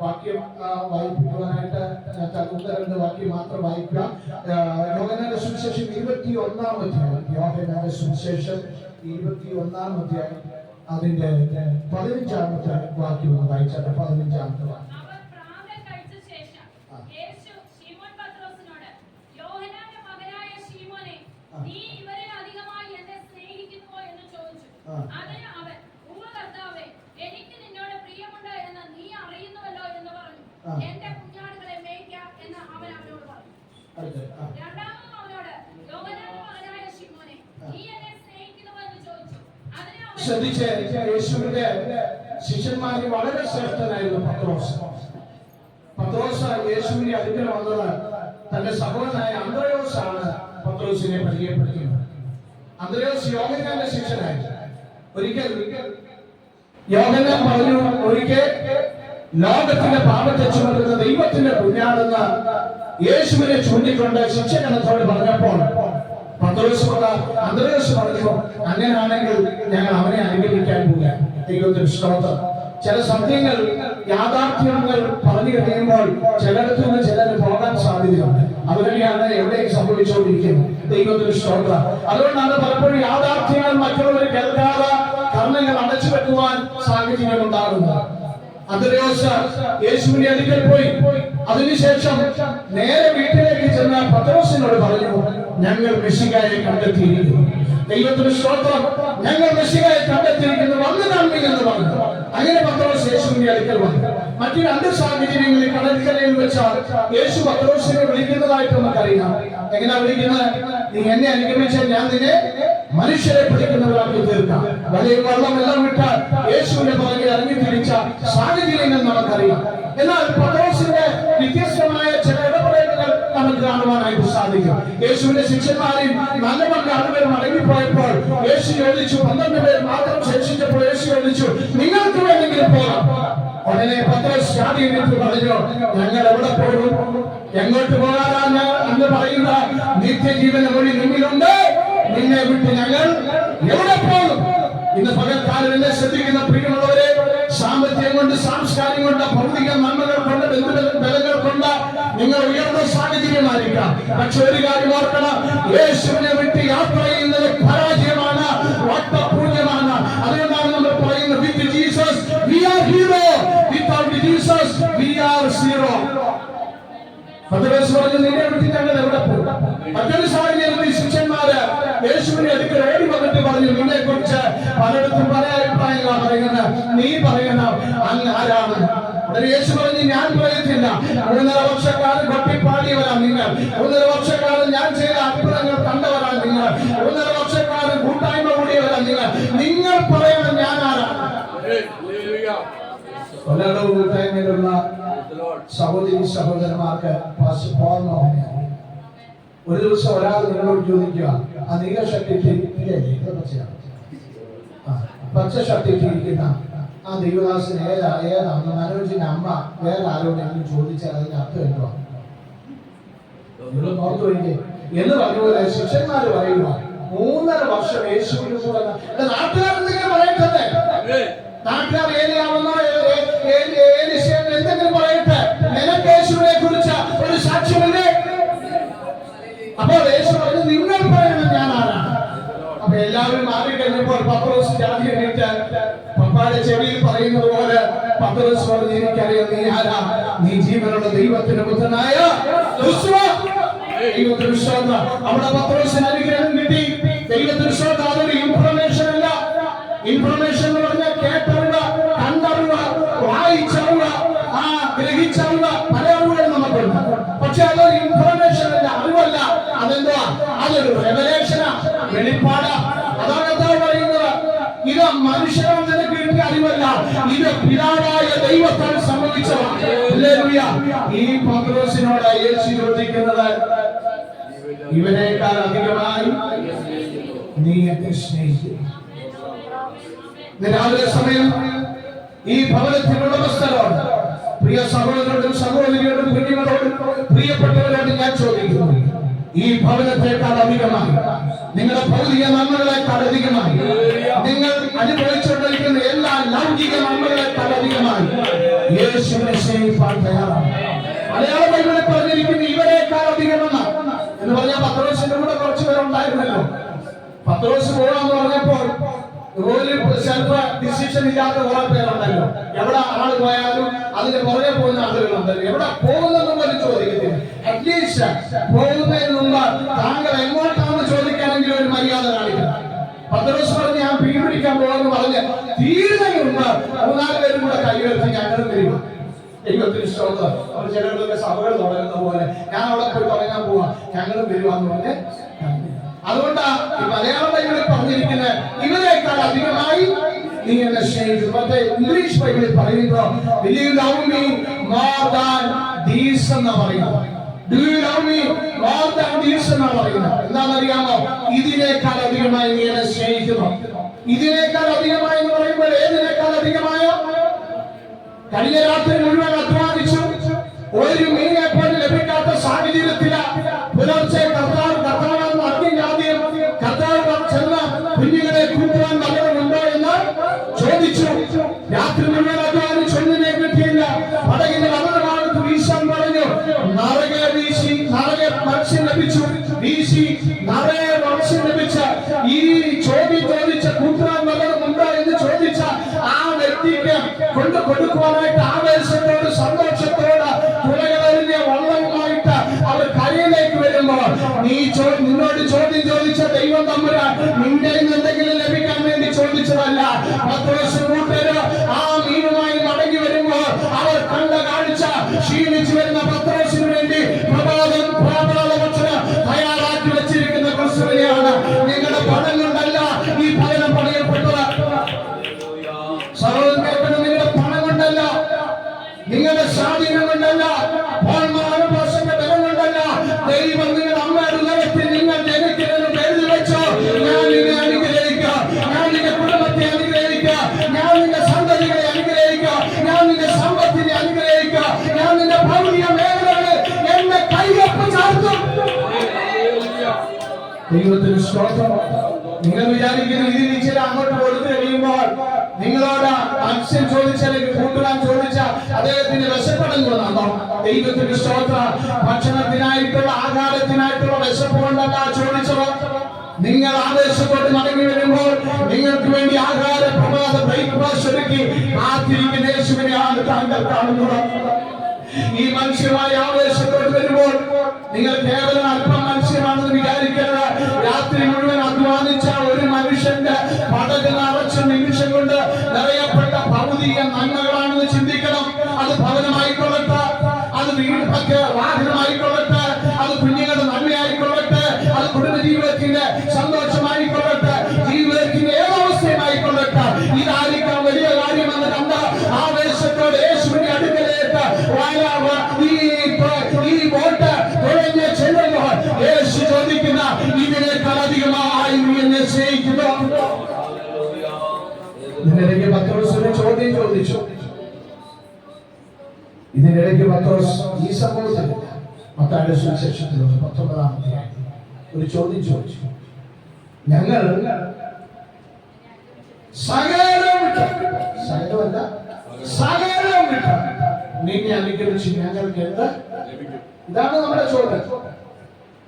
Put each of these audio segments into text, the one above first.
വാക്യം വായിപ്പിക്കുവാനായിട്ട് ഞാൻ വാക്യം മാത്രം വായിക്കാം. യോഗനാന്റെ സുവിശേഷം ഇരുപത്തി ഒന്നാം അധ്യായം. യോഗനാന്റെ സുവിശേഷം ഇരുപത്തി ഒന്നാം അധ്യായം. അതിന്റെ പതിനഞ്ചാമത്തെ വാക്യം ഒന്ന് വായിച്ചാൽ പതിനഞ്ചാമത്തെ വാക്യം. നീ ഇവരിൽ അധികമായി എന്നെ സ്നേഹിക്കുന്നുവോ? എന്ന് ചോദിച്ചു. അതിന് അവൻ ഉവ്വ് കർത്താവേ എനിക്ക് നിന്നോട് പ്രിയമുണ്ട് എന്ന് നീ അറിയുന്നുവല്ലോ എന്ന് പറഞ്ഞു ആ. എന്റെ കുഞ്ഞാടുകളെ മേയ്ക്കാം എന്ന് അവൻ അവനോട് പറഞ്ഞു. രണ്ടാമതും അവനോട് യോഹന്നാന്റെ ശിമോനെ നീ എന്നെ സ്നേഹിക്കുന്നുവോ എന്ന് ചോദിച്ചു. ശ്രദ്ധിച്ച് യേശുവിന്റെ ശിഷ്യന്മാരിൽ വളരെ ശ്രേഷ്ഠനായിരുന്നു പത്രോസ്. പത്രോസ് യേശുവിന്റെ അടുക്കൽ വന്നത് തന്റെ സഹോദരനായ അന്ത്രയോസ് ആണ് പത്രോസിനെ പരിചയപ്പെടുത്തിയത്. അന്ത്രയോസ് യോഗനാന്റെ ശിഷ്യനായിരുന്നു. ഒരിക്കൽ യോഗനാൻ പറഞ്ഞു ഒരിക്കൽ ലോകത്തിന്റെ പാപത്തെ ചുമക്കുന്ന ദൈവത്തിന്റെ കുഞ്ഞാണെന്ന് യേശുവിനെ ചൂണ്ടിക്കൊണ്ട് ശിക്ഷകണത്തോട് പറഞ്ഞപ്പോൾ പത്രോസ് പറഞ്ഞ അങ്ങനെയാണെങ്കിൽ ഞങ്ങൾ അവനെ ദൈവത്തിന് സ്തോത്രം. ചില സത്യങ്ങൾ യാഥാർത്ഥ്യങ്ങൾ പറഞ്ഞു കഴിയുമ്പോൾ ചിലടത്തു നിന്ന് ചിലർ പോകാൻ സാധ്യതയുണ്ട്. അതുതന്നെയാണ് എവിടെയും സംഭവിച്ചുകൊണ്ടിരിക്കുന്നത്. ദൈവത്തിന് ശ്രോത അതുകൊണ്ടാണ് പലപ്പോഴും യാഥാർത്ഥ്യങ്ങൾ മറ്റുള്ളവർ കേൾക്കാതെ കർണങ്ങൾ അടച്ചു വെക്കുവാൻ സാഹചര്യം ഉണ്ടാകുന്നത് അന്തരയോസ് യേശുവിന്റെ അടുക്കൽ പോയി. അതിനുശേഷം നേരെ വീട്ടിലേക്ക് ചെന്ന പത്രോസിനോട് പറഞ്ഞു ഞങ്ങൾ മെസ്സികായെ കണ്ടെത്തിയിരിക്കുന്നു. ദൈവത്തിന് സ്തോത്രം. ഞങ്ങൾ മെസ്സികായെ കണ്ടെത്തിയിരിക്കുന്നു. വന്ന് നന്ദി എന്ന് പറഞ്ഞു. അങ്ങനെ പത്രോസ് യേശുവിന്റെ അടുക്കൽ വന്നു. മറ്റു രണ്ട് സാഹചര്യങ്ങളിൽ കടൽക്കരയിൽ വെച്ചാൽ യേശു പത്രോസിനെ വിളിക്കുന്നതായിട്ട് നമുക്കറിയാം. എങ്ങനെയാ വിളിക്കുന്നത് നീ എന്നെ അനുഗമിച്ചാൽ ഞാൻ നിന്നെ മനുഷ്യരെ പിടിക്കുന്നവരാക്കി തീർക്കാം വലിയ വെള്ളം എല്ലാം വിട്ടാൽ യേശുവിന്റെ പുറകെ ഇറങ്ങി തിരിച്ച സാഹചര്യങ്ങൾ നമുക്കറിയാം എന്നാൽ പത്രോസിന്റെ വ്യത്യസ്തമായ ചില ഇടപെടലുകൾ നമുക്ക് കാണുവാനായിട്ട് സാധിക്കും യേശുവിന്റെ ശിഷ്യന്മാരിൽ നല്ല പങ്ക് ആളുകൾ അടങ്ങിപ്പോയപ്പോൾ യേശു ചോദിച്ചു പന്ത്രണ്ട് പേർ മാത്രം ശേഷിച്ചപ്പോൾ യേശു എഴുതിച്ചു നിങ്ങൾക്ക് വേണമെങ്കിലും പോകാം. ഉടനെ പത്രോസ് എഴുന്നേറ്റ് പറഞ്ഞു ഞങ്ങൾ എവിടെ പോകും എങ്ങോട്ട് പോകാനാണ് എന്ന് പറയുന്ന നിത്യജീവന മൊഴി നിന്നിലുണ്ട്. നിന്നെ വിട്ട് ഞങ്ങൾ എവിടെ പോകും ഇന്ന് പകൽക്കാലം എന്നെ ശ്രദ്ധിക്കുന്ന പ്രിയമുള്ളവരെ സാമ്പത്തികം കൊണ്ട് സാംസ്കാരം കൊണ്ട് ഭൗതിക നന്മകൾ കൊണ്ട് ബന്ധുബല നിങ്ങൾ ഉയർന്ന സാഹചര്യമായിരിക്കാം പക്ഷെ ഒരു കാര്യം ഓർക്കണം യേശുവിനെ വിട്ട് യാത്ര ചെയ്യുന്നത് പരാജയമാണ് വട്ടപൂജ്യമാണ് അതുകൊണ്ടാണ് നമ്മൾ പറയുന്നത് with Jesus we are hero without Jesus we are zero ശിഷ്യന്മാര്. യേശുവിനെ പറഞ്ഞു പലയിടത്തും പല അഭിപ്രായങ്ങളാണ് പറയുന്നത്. നീ പറയണം അങ്ങ് ആരാണ്? ഉടനെ യേശു പറഞ്ഞു ഞാൻ പറയത്തില്ല മൂന്നര വർഷക്കാലം കൊട്ടിപ്പാടിയവരാണ് നിങ്ങൾ. മൂന്നര വർഷക്കാലം ഞാൻ ചെയ്ത അത്ഭുതങ്ങൾ കണ്ടവരാ നിങ്ങൾ. മൂന്നര വർഷക്കാലം കൂട്ടായ്മ കൂടിയവരാണ് നിങ്ങൾ. നിങ്ങൾ പറയണം ഞാൻ ആരാണ്? കൊല്ലടവ് കൂട്ടായ്മയിലുള്ള സഹോദരി സഹോദരന്മാർക്ക് ഒരു ദിവസം ഒരാൾ നിങ്ങളോട് ചോദിക്കുക ആ നീല ഷർട്ടിട്ട് ഇത് പച്ചയാണ്? പച്ച ഷർട്ടിൽ ഇരിക്കുന്ന ആ ദൈവദാസൻ ഏതാ ഏതാണ് മനോജിന്റെ അമ്മ വേറെ ആരോടെങ്കിലും ചോദിച്ചാൽ അതിന്റെ അർത്ഥം എന്തുവാ? നിങ്ങൾ ഓർത്തു വയ്ക്കേ. എന്ന് പറഞ്ഞപോലെ ശിഷ്യന്മാർ പറയുക മൂന്നര വർഷം യേശു നാട്ടുകാർ എന്തെങ്കിലും പറയട്ടെ. നാട്ടുകാർ ഏലിയാവുന്നോ നീ ജീവനുള്ള ദൈവത്തിന്റെ പുത്രനായ ക്രിസ്തുവാ." ദൈവത്തിന് വിശ്വാസം. അവിടെ പത്രോസിന് അനുഗ്രഹം കിട്ടി. ദൈവത്തിന് വിശ്വാസം. അതൊരു ഇൻഫർമേഷൻ അല്ല. പക്ഷെ അതൊരു ഇൻഫർമേഷൻ അതൊരു അതാണ് പറയുന്നത്. ഇത് മനുഷ്യരാൽ നിനക്ക് കിട്ടിയ അറിവല്ല. ഇത് പിതാവായ ദൈവത്താൽ സംഭവിച്ചതാണ്. ഈ പത്രോസിനോട് യേശു ചോദിക്കുന്നത് ഇവനേക്കാൾ അധികമായി നീ എന്നെ സ്നേഹിക്കുന്നു രാവിലെ സമയം ഈ ഭവനത്തിന്റെ ഉടമസ്ഥരോട് പ്രിയ സഹോദരനോടും സഹോദരിയോടും കുഞ്ഞുങ്ങളോടും പ്രിയപ്പെട്ടവരോടും ഞാൻ ചോദിക്കുന്നു ഈ ഭവനത്തെക്കാൾ അധികമായി നിങ്ങളുടെ ഭൗതിക നന്മകളെക്കാൾ അധികമായി നിങ്ങൾ അനുഭവിച്ചുകൊണ്ടിരിക്കുന്ന യേശുവിനെ സ്നേഹിപ്പാൻ തയ്യാറാണ്. മലയാള ബൈബിളിൽ പറഞ്ഞിരിക്കുന്ന ഇവരെക്കാൾ അധികം എന്ന്? പറഞ്ഞാൽ പത്രോസിന്റെ കൂടെ കുറച്ച് പേരുണ്ടായിരുന്നല്ലോ പത്രോസ് പോകാന്ന് പറഞ്ഞപ്പോൾ ഒരു സെൽഫ് ഡിസിഷൻ ഇല്ലാത്ത കുറെ പേരുണ്ടല്ലോ. എവിടെ ആൾ പോയാലും അതിന് പുറകെ പോകുന്ന ആളുകളുണ്ടല്ലോ. എവിടെ പോകുന്നെന്ന് പോലും ചോദിക്കത്തില്ല. അറ്റ്ലീസ്റ്റ് പോകുന്നതിന് മുമ്പ് താങ്കൾ എങ്ങോട്ടാണെന്ന് ചോദിക്കാനെങ്കിലും ഒരു മര്യാദ കാണിക്കണം. പത്രോസ് പറഞ്ഞ് പോകാന്ന് പറഞ്ഞ് മുമ്പ് മൂന്നാൽ പേരും കൂടെ കൈവരുത്തി ഞങ്ങളും വരിക ദൈവത്തിന് ഇഷ്ടമുള്ളത്. അവർ ചിലരുടെ സഭകൾ തുടങ്ങുന്ന പോലെ ഞാൻ അവിടെ പോയി തുടങ്ങാൻ പോവാ. ഞങ്ങളും വരുവാന്ന് പറഞ്ഞ് അതുകൊണ്ടാ ഈ മലയാളം ബൈബിളിൽ പറഞ്ഞിരിക്കുന്നത് ഇവരെക്കാൾ അധികമായി നീ എന്നെ സ്നേഹിച്ചു മറ്റേ ഇംഗ്ലീഷ് ബൈബിളിൽ പറയുമ്പോ will love me more than these എന്ന് പറയുന്നത്. Do you love me more than these എന്നാ പറയുന്നത്. എന്താണെന്നറിയാമോ? ഇതിനേക്കാൾ അധികമായി നീ എന്നെ സ്നേഹിക്കുന്നു. ഇതിനേക്കാൾ അധികമായി എന്ന് പറയുമ്പോൾ ഏതിനേക്കാൾ അധികമായ? കഴിഞ്ഞ രാത്രി മുഴുവൻ അധ്വാനിച്ചു. ഒരു മീനെ പോലും ലഭിക്കാത്ത സാഹചര്യത്തില പുലർച്ചെ കർത്താവ് കർത്താവ് അഗ്നിജാതിയും കർത്താവ് ചെന്ന കുഞ്ഞുങ്ങളെ കൂട്ടുവാൻ വല്ലതുമുണ്ടോ എന്ന് ചോദിച്ചു. രാത്രി മുഴുവൻ അധ്വാനിച്ചു ഒന്നിനെ കിട്ടിയില്ല. പടകിന്റെ വന്നതാണ് വീശാൻ പറഞ്ഞു. നറകെ വീശി നറകെ മത്സ്യം ലഭിച്ചു. വീശി కొడుకు అనేట ఆమె ദൈവം നിങ്ങളുടെ അമ്മയുടെ ഉലകത്തിൽ നിങ്ങൾ ജനിക്കണമെന്ന് എഴുതി വെച്ചോ. ഞാൻ നിന്നെ അനുഗ്രഹിക്കാം. ഞാൻ നിന്റെ കുടുംബത്തെ അനുഗ്രഹിക്കാം. ഞാൻ നിന്റെ സന്തതികളെ അനുഗ്രഹിക്കാം. ഞാൻ നിന്റെ സമ്പത്തിനെ അനുഗ്രഹിക്കാം. ഞാൻ നിന്റെ ഭൗതിക മേഖലകളിൽ എന്റെ കൈയൊപ്പ് ചാർത്തും. ദൈവത്തിന് സ്തോത്രം. നിങ്ങൾ വിചാരിക്കുന്ന ഇതിൽ ചില അങ്ങോട്ട് കൊടുത്തു കഴിയുമ്പോൾ നിങ്ങളോട് മത്സ്യം ചോദിച്ചാൽ അല്ലെങ്കിൽ കൂട്ടുവാൻ ചോദിച്ച അദ്ദേഹത്തിന് വിശപ്പടങ്ങുന്നതാണോ ദൈവത്തിന് സ്തോത്ര ഭക്ഷണത്തിനായിട്ടുള്ള ആഹാരത്തിനായിട്ടുള്ള വിശപ്പ് കൊണ്ടല്ല ചോദിച്ചത്. നിങ്ങൾ ആവേശത്തോട്ട് മടങ്ങി വരുമ്പോൾ നിങ്ങൾക്ക് വേണ്ടി ആഹാര പ്രഭാത ബ്രേക്ക്ഫാസ്റ്റ് ഒരുക്കി കാത്തിരിക്കുന്ന യേശുവിനെയാണ് താങ്കൾ കാണുന്നത്. ഈ മനുഷ്യമായ ആവേശത്തോട്ട് വരുമ്പോൾ നിങ്ങൾ കേവലം അല്പം മനുഷ്യനാണെന്ന് വിചാരിക്കരുത്. രാത്രി മുഴുവൻ അധ്വാനിച്ച ചോദിച്ചു. ഇതിനിടയ്ക്ക് പത്രോസ് ഈ സംഭവത്തിൽ മത്തായുടെ സുവിശേഷത്തിലുള്ള പത്തൊമ്പതാം അധ്യായം ഒരു ചോദ്യം ചോദിച്ചു. ഞങ്ങൾ സകലം സകലമല്ല സകലം നിന്നെ അനുഗ്രഹിച്ച് ഞങ്ങൾക്ക് എന്ത്? ഇതാണ് നമ്മുടെ ചോദ്യം.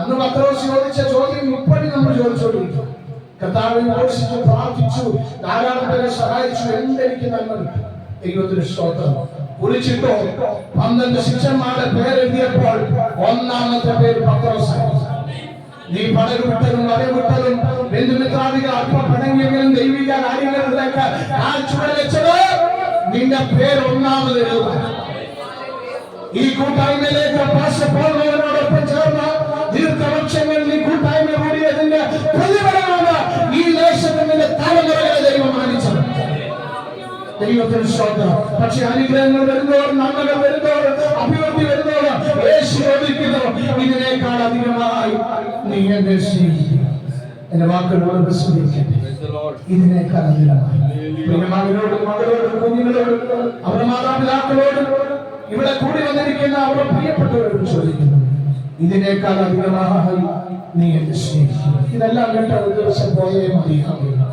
അന്ന് പത്രോസ് ചോദിച്ച ചോദ്യം ഇപ്പോഴും നമ്മൾ ചോദിച്ചോണ്ടിരിക്കും കർത്താവിനെ പ്രാർത്ഥിച്ചു ധാരാളം പേരെ സഹായിച്ചു എന്തെനിക്ക് നന്മ കിട്ടും? ദൈവത്തിന് സ്തോത്രം. കുളിച്ചിട്ടോ പന്ത്രണ്ട് ശിഷ്യന്മാരുടെ പേരെഴുതിയപ്പോൾ ഒന്നാമത്തെ പേര് പത്രോസ്. നീ പടര് വിട്ടതും വര വിട്ടതും ബന്ധുമിത്രാദികൾ അല്പം പിണങ്ങിയെങ്കിലും ദൈവിക കാര്യങ്ങളിലേക്ക് കാഴ്ച വെച്ചത് നിന്റെ പേര് ഒന്നാമത് ഈ കൂട്ടായ്മയിലേക്ക് പാശപ്പോളിനോടൊപ്പം ചേർന്ന് ദീർഘവർഷങ്ങളിൽ ദൈവത്തിന് ശ്രോത്രം പക്ഷെ അനുഗ്രഹങ്ങൾ വരുന്നവർ നന്മകൾ വരുന്നവർ അഭിവൃദ്ധി വരുന്നവർ ഇതിനേക്കാൾ അധികമായി നീ സ്നേഹിക്കുന്നു. എന്റെ വാക്കുകളോട് ഇതിനേക്കാൾ അധികമായി. അവരുടെ ഇവിടെ കൂടി വന്നിരിക്കുന്ന അവരുടെ പ്രിയപ്പെട്ടവരോട് ചോദിക്കുന്നു ഇതിനേക്കാൾ അധികമായി നീ സ്നേഹിക്കുന്നു. ഇതെല്ലാം കേട്ട ഒരു ദിവസം പോയേ മതിയാകും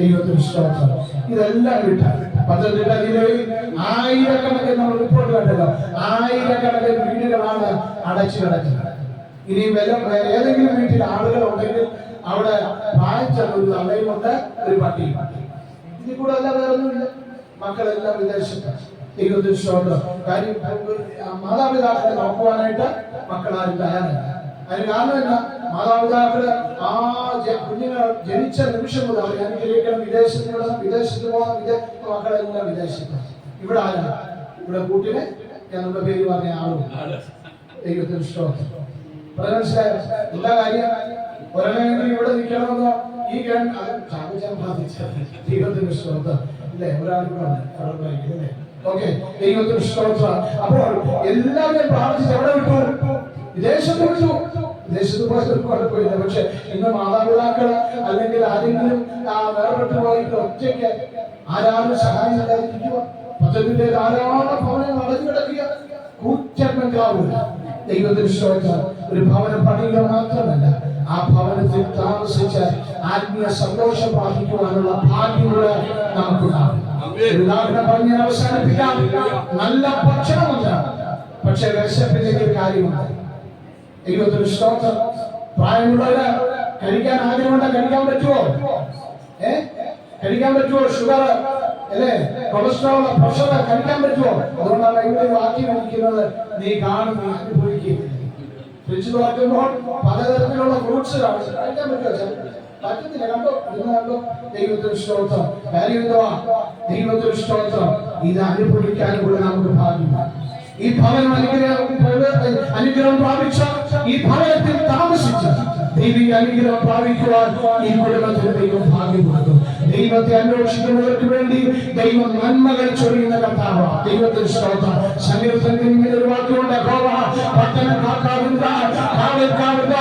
ദൈവത്തിന് സ്തോത്രം ഇതെല്ലാം കിട്ടാം പത്തനംതിട്ട ജില്ലയിൽ ആയിരക്കണക്കിന് നമ്മൾ റിപ്പോർട്ട് കണ്ടല്ലോ. ആയിരക്കണക്കിന് വീടുകളാണ് അടച്ചു കിടക്കുന്നത്. ഇനി ഏതെങ്കിലും വീട്ടിൽ ആളുകൾ ഉണ്ടെങ്കിൽ അവിടെ വായിച്ച ഒരു തള്ളയുമുണ്ട് ഒരു പട്ടിയും. ഇതിൽ കൂടെ അല്ല വേറൊന്നുമില്ല. മക്കളെല്ലാം വിദേശത്ത്. ദൈവത്തിന് സ്തോത്രം കാര്യം മാതാപിതാക്കളെ നോക്കുവാനായിട്ട് മക്കളാരും തയ്യാറല്ല. അതിന് കാരണം എന്നാ മാതാപിതാക്കൾ ആ കുഞ്ഞുങ്ങൾ ജനിച്ച നിമിഷം മുതൽ അവർ അനുഗ്രഹിക്കണം. വിദേശത്ത് വിടണം വിദേശത്ത് പോകാൻ വിദേശ മക്കളെ വിദേശത്ത്. ഇവിടെ ആരാ? ഇവിടെ കൂട്ടിന് ഞാൻ നമ്മുടെ പേര് പറഞ്ഞ ആളും ദൈവത്തിന് ഇഷ്ടമാണ് മനസ്സിലായോ എന്താ കാര്യം? ഒരെണ്ണമെങ്കിലും ഇവിടെ നിൽക്കണമെന്നോ? ഈ ചാകുചാൻ ബാധിച്ച ദൈവത്തിന് സ്തോത്രം. അല്ലേ ഒരാൾ കൂടെ അല്ലേ? ഓക്കെ. ദൈവത്തിന് സ്തോത്രം. അപ്പോൾ എല്ലാവരും പ്രാർത്ഥിച്ച് എവിടെ വിട്ടു? വിദേശത്ത് വിട്ടു. വിദേശത്ത് പോയത് കുഴപ്പമില്ല പക്ഷെ ഇന്ന് മാതാപിതാക്കൾ അല്ലെങ്കിൽ ആരെങ്കിലും വേർപെട്ട് പോയിട്ട് ഒറ്റയ്ക്ക് ആരാരും സഹായിച്ചില്ലാതിരിക്കുക പദ്ധതിയുടെ ധാരാളം ഭവനങ്ങൾ അടഞ്ഞു കിടക്കുക. കൂറ്റപ്പെട്ടാവില്ല ദൈവത്തിന് ശ്രമിച്ചാൽ ഒരു ഭവനം പണിയുക മാത്രമല്ല ആ ഭവനത്തിൽ താമസിച്ച് ആത്മീയ സന്തോഷം പ്രാപിക്കുവാനുള്ള ഭാഗ്യങ്ങൾ നമുക്കുണ്ടാകും. ഉദാഹരണം പറഞ്ഞ് അവസാനിപ്പിക്കാം. നല്ല ഭക്ഷണമുണ്ട് പക്ഷെ വിശപ്പിന്റെ ഒരു കാര്യമുണ്ട്. ദൈവത്തിന് സ്റ്റോക്സ് പ്രായമുള്ളവര് കഴിക്കാൻ ആഗ്രഹമുണ്ട്? കഴിക്കാൻ പറ്റുമോ ഏ? കഴിക്കാൻ പറ്റുമോ ഷുഗർ അല്ലേ? കൊളസ്ട്രോൾ പ്രഷർ കഴിക്കാൻ പറ്റുമോ അതുകൊണ്ടാണ് ഇവിടെ വാക്കി ഇരിക്കുന്നത് നീ കാണും നീ അനുഭവിക്കും. ഫ്രിഡ്ജ് തുറക്കുമ്പോൾ പലതരത്തിലുള്ള ഫ്രൂട്ട്സ് കഴിക്കാൻ പറ്റുമോ പറ്റുന്നില്ല കണ്ടോ? ഇന്ന് കണ്ടോ? ദൈവത്തിന് സ്തോത്രം. കാര്യം എന്തുവാ ദൈവത്തിന് ഇത് അനുഭവിക്കാൻ കൂടെ നമുക്ക് ഭാഗ്യമാണ്. ഈ ഭവനം അനുഗ്രഹം പ്രാപിച്ച ഈ ഭവനത്തിൽ താമസിച്ച ദൈവിക അനുഗ്രഹം പ്രാപിക്കുവാൻ ഈ കുടുംബത്തിന് ദൈവം ഭാഗ്യം കൊടുക്കും ദൈവത്തെ അന്വേഷിക്കുന്നവർക്ക് വേണ്ടി ദൈവം നന്മകൾ ചൊരിയുന്ന കർത്താവ. ദൈവത്തിൽ സ്തോത്രം. സങ്കീർത്തനത്തിൽ ഇങ്ങനെ ഒരു വാക്കുണ്ട് യഹോവ പട്ടണം കാക്കാവില്ല കാവൽക്കാവില്ല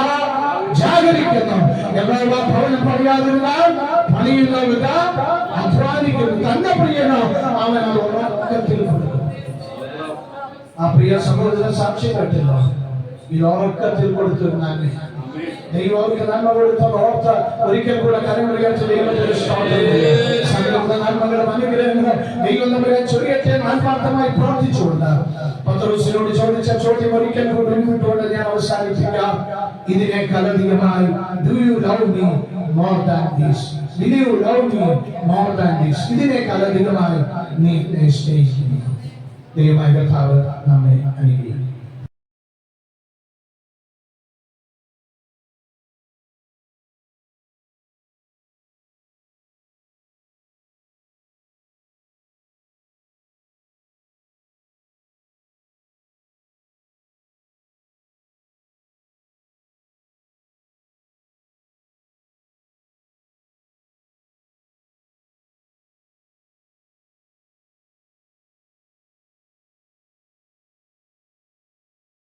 ജാഗരിക്കുന്നു. യഹോവ ഭവനം പണിയാതിരുന്നാൽ പണിയുന്നവർ അധ്വാനിക്കുന്നു. തന്നെ പ്രിയനോ അവൻ ഉറക്കത്തിൽ ആ പ്രിയ സഹോദരൻ സാക്ഷി കേട്ടില്ല ഈ ഉറക്കത്തിൽ കൊടുത്തൊരു നന്മ ദൈവം അവർക്ക് നന്മ കൊടുത്ത ഓർത്ത് ഒരിക്കൽ കൂടെ കരമുറിയാച്ച ദൈവത്തിന്റെ. സകലവിധ നന്മകളും അനുഗ്രഹങ്ങളും ദൈവം നമ്മളെ ചൊരിയട്ടെ ആത്മാർത്ഥമായി പ്രാർത്ഥിച്ചുകൊണ്ട് പത്രോസിനോട് ചോദിച്ച ചോദ്യം ഒരിക്കൽ കൂടെ മുൻപിട്ടുകൊണ്ട് ഞാൻ അവസാനിപ്പിക്കാം. ഇതിനേക്കാളധികമായി do you love me more than these Will you love me more than these ഇതിനേക്കാളധികമായി നീ സ്നേഹിക്കുന്നു ദൈവമായ കർത്താവ് നമ്മെ അനുഗ്രഹിക്കും